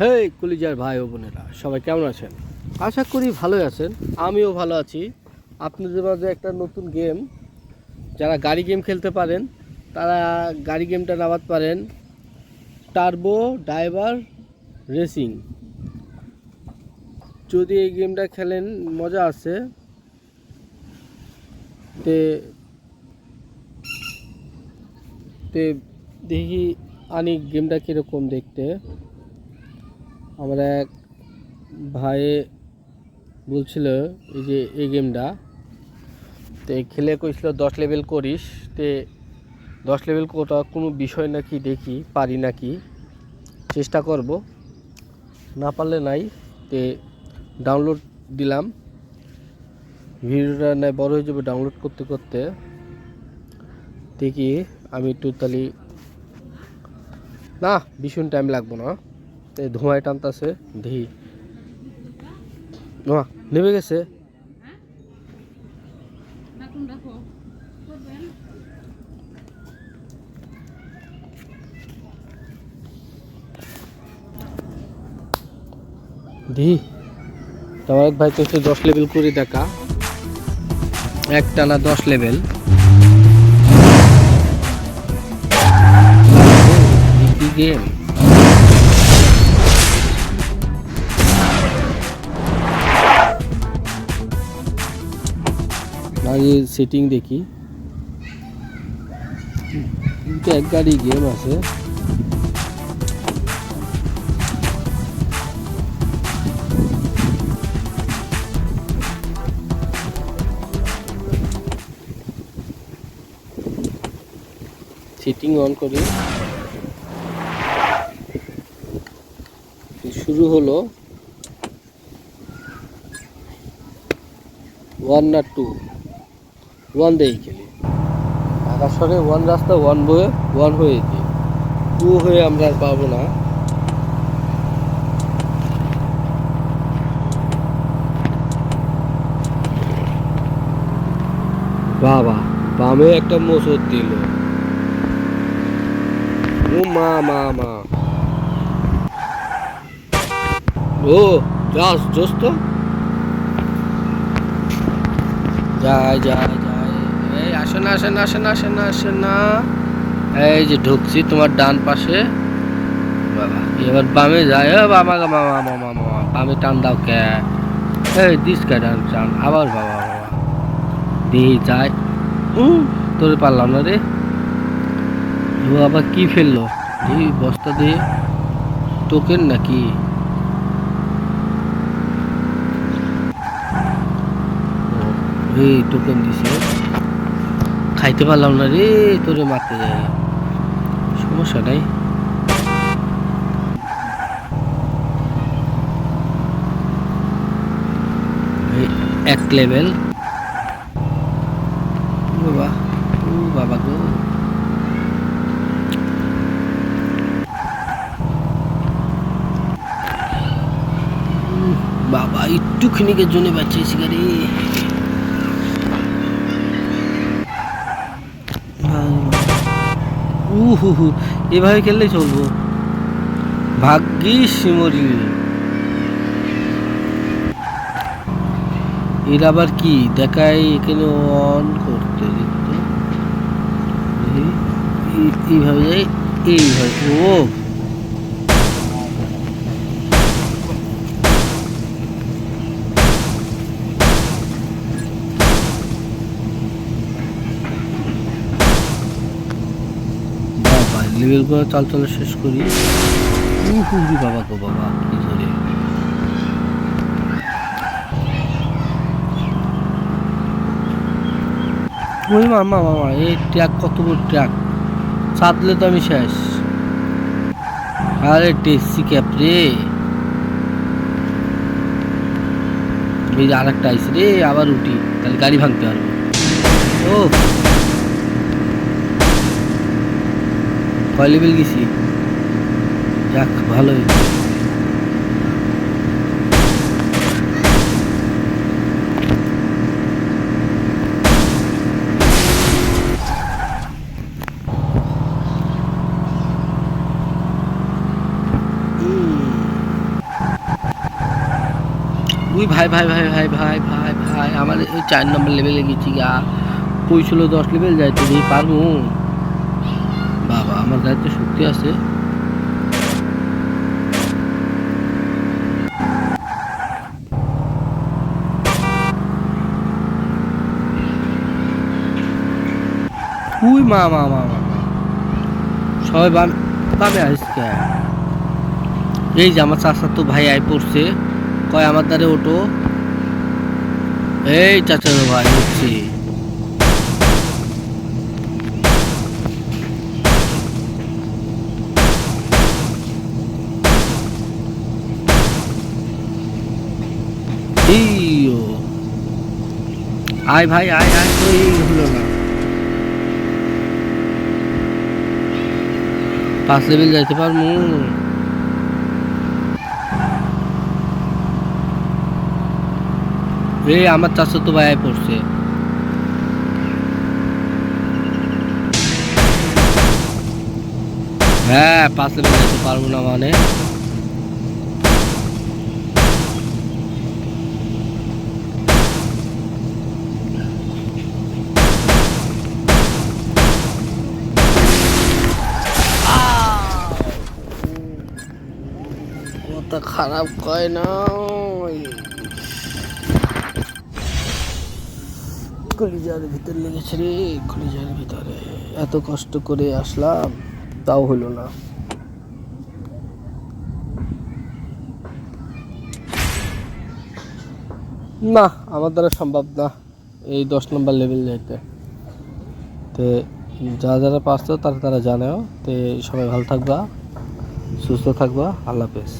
হেই, কলিজার ভাই ও বোনেরা, সবাই কেমন আছেন? আশা করি ভালোই আছেন, আমিও ভালো আছি। আপনাদের মাঝে একটা নতুন গেম, যারা গাড়ি গেম খেলতে পারেন, তারা গাড়ি গেমটা নামাতে পারেন টার্বো ড্রাইভার রেসিং যদি এই গেমটা খেলেন, মজা আছে। তে তে দেখি আনি গেমটা কীরকম দেখতে। আমার এক ভাই বলছিল, এই যে এই গেমটা তে খেলে কইছিল দশ লেভেল করিস, তে দশ লেভেল কোটা কোনো বিষয় নাকি দেখি, পারি নাকি, চেষ্টা করব। না পারলে নাই, তে ডাউনলোড দিলাম। ভিডিওটা নাই, বড় হয়ে যাবে ডাউনলোড করতে করতে। দেখি আমি একটু তাহলে না, ভীষণ টাইম লাগবো না। ধোঁয়ায় টানতাছে ধি ধোঁয়া নেমে গেছে ডাকো তোমার ভাই তো হচ্ছে দশ লেভেল করে দেখা একটা না দশ লেভেল গেম আগে সেটিং দেখি। এক গাড়ি গেম আছে। সেটিং অন করি। শুরু হলো ওয়ান না টু ওয়ান দেই খেলি আকাশরে ওয়ান রাস্তা ওয়ান বয়ে ওয়ান হয়ে কি টু হয়ে আমরা আর পাবো না। বাবা, বামে একটা মোসর দিল। ও মা মা মা। ও, যাস জোস তো যায় যায় আসে না আসে না আসে না এই যে ঢুকছি তোমার ডান পাশে। বাবা, এবার বামে যায়। বাবা গো মামা মামা মামা বামে টান দাও কে? এই দিস কে ডান টান, আবার বাবা বাবা দিয়ে যায়। তোরে পারলাম না রে। ও আবার কি ফেলল? এই বস্তা দিয়ে টোকেন নাকি? এই টোকেন দিছে। খাইতে পারলাম না রে, তোরে মারতে যায় সমস্যা নাই। এক লেভেল বাবা বাবা গো। বাবা একটু ক্ষণিকের জন্য বাঁচিয়েছি গাড়ি উহু হু এভাবে খেললেই চলবো। ভাগ্যি শিমরি। এর আবার কি? দেখায় এখানে অন করতে এইভাবে যাই এইভাবে, ও! লেভেল করে চাল চাল শেষ করি। উহুরি বাবা গো বাবা, কি ধরে। ওই মামা মামা, এই ট্র্যাক কত বড় ট্র্যাক সাদলে তো আমি শেষ। আরে টেক্সি ক্যাপ রে। এই যে আরেকটা আইসে রে, আবার উঠি, তাহলে গাড়ি ভাঙতে পারব। ও কয় লেভেল গেছি? যাক, ভালোই। উই ভাই ভাই ভাই ভাই ভাই ভাই ভাই আমার ওই চার নম্বর লেভেলে গেছি গা। পঁয়ষোলো দশ লেভেল যাইতে পারব? বাবা, আমার তো শক্তি আছে। উই, মা মা মা মা। সবাই বাম বামে আসছে। এই যে আমার চাচা তো ভাই আই পড়ছে। কয়, আমার দ্বারে ওটো এই চাচার ভাই, উঠছি। আয় ভাই, আয় আয় তো এই হলো না। পাঁচ লেভেল যাইতে পারমু। এই আমার চাচা তো ভাই পড়ছে। হ্যাঁ পাঁচ লেভেল যেতে পারব না মানে। কথা খারাপ, কয় না কলিজার ভিতর লেগেছে রে, কলিজার ভিতরে। এত কষ্ট করে আসলাম, তাও হলো না। না, আমার দ্বারা সম্ভব না এই দশ নম্বর লেভেল যেতে। তো যারা যারা পারছ, তারা তারা জানেও। তো সবাই ভালো থাকবা, সুস্থ থাকবা, আল্লাহ হাফেজ।